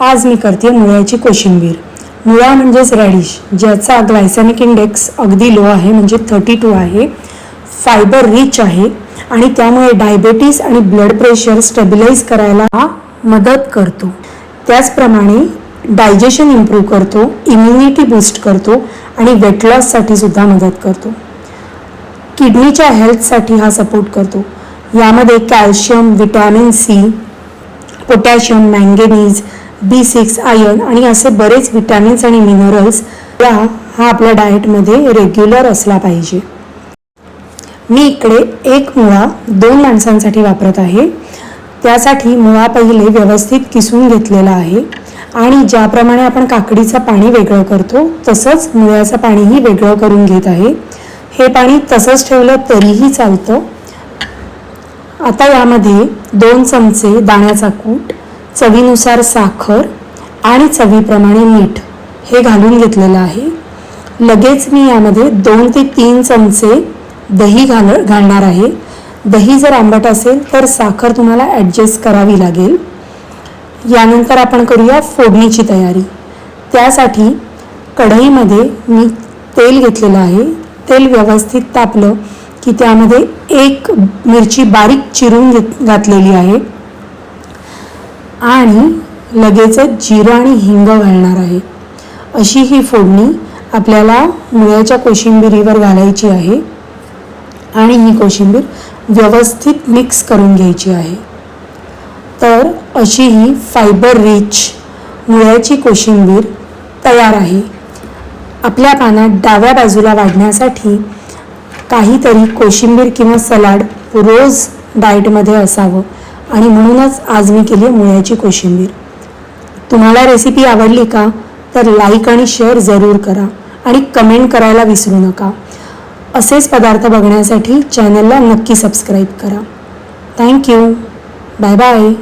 आज मी करते मुळ्याची कोशिंबीर. मुळा म्हणजेच रॅडिश ज्याचा ग्लायसेमिक इंडेक्स अगदी लो आहे म्हणजे थर्टी टू आहे. फायबर रिच आहे आणि त्यामुळे डायबेटीस आणि ब्लड प्रेशर स्टेबिलाईज करायला हा मदत करतो. त्याचप्रमाणे डायजेशन इम्प्रूव्ह करतो इम्युनिटी बूस्ट करतो आणि वेट लॉससाठी सुद्धा मदत करतो. किडनीच्या हेल्थसाठी हा सपोर्ट करतो. यामध्ये calcium vitamin C potassium manganese B six iron आणि असे बरेच विटॅमिन्स आणि मिनरल्स या हा आपल्या डाएटमध्ये रेग्युलर असला पाहिजे. मी इकडे एक मुळा दोन माणसांसाठी वापरत आहे. त्यासाठी मुळा पहिले व्यवस्थित किसून घेतलेला आहे आणि ज्याप्रमाणे आपण काकडीचं पाणी वेगळं करतो तसंच मुळ्याचं पाणीही वेगळं करून घेत आहे. हे पाणी तसंच ठेवलं तरीही चालतं. आता यामध्ये दोन चमचे दाण्याचा कूट चवीनुसार साखर आणि चवीप्रमाणे मीठ हे घालून घेतलेलं आहे. लगेच मी यामध्ये दोन ते तीन चमचे दही घाल घालणार आहे. दही जर आंबट असेल तर साखर तुम्हाला ॲडजस्ट करावी लागेल. यानंतर आपण करूया फोडणीची तयारी. त्यासाठी कढईमध्ये मी तेल घेतलेलं आहे. तेल व्यवस्थित तापलं की त्यामध्ये एक मिरची बारीक चिरून घेत घातलेली आहे. आणि लगेचच जिरं आणि हिंग घालणार आहे. अशी ही फोडणी आपल्याला मुळ्याच्या कोशिंबिरीवर घालायची आहे आणि ही कोशिंबीर व्यवस्थित मिक्स करून घ्यायची आहे. तर अशी ही फायबर रिच मुळ्याची कोशिंबीर तयार आहे. आपल्या पानात डाव्या बाजूला वाढण्यासाठी काहीतरी कोशिंबीर किंवा सलाड रोज डाएटमध्ये असावं. आणि म्हणूनच आज मी केली आहे मुळ्याची कोशिंबीर. तुम्हाला रेसिपी आवडली का? तर लाईक आणि शेअर जरूर करा आणि कमेंट करायला विसरू नका. असेच पदार्थ बघण्यासाठी चॅनलला नक्की सबस्क्राईब करा. Thank you bye bye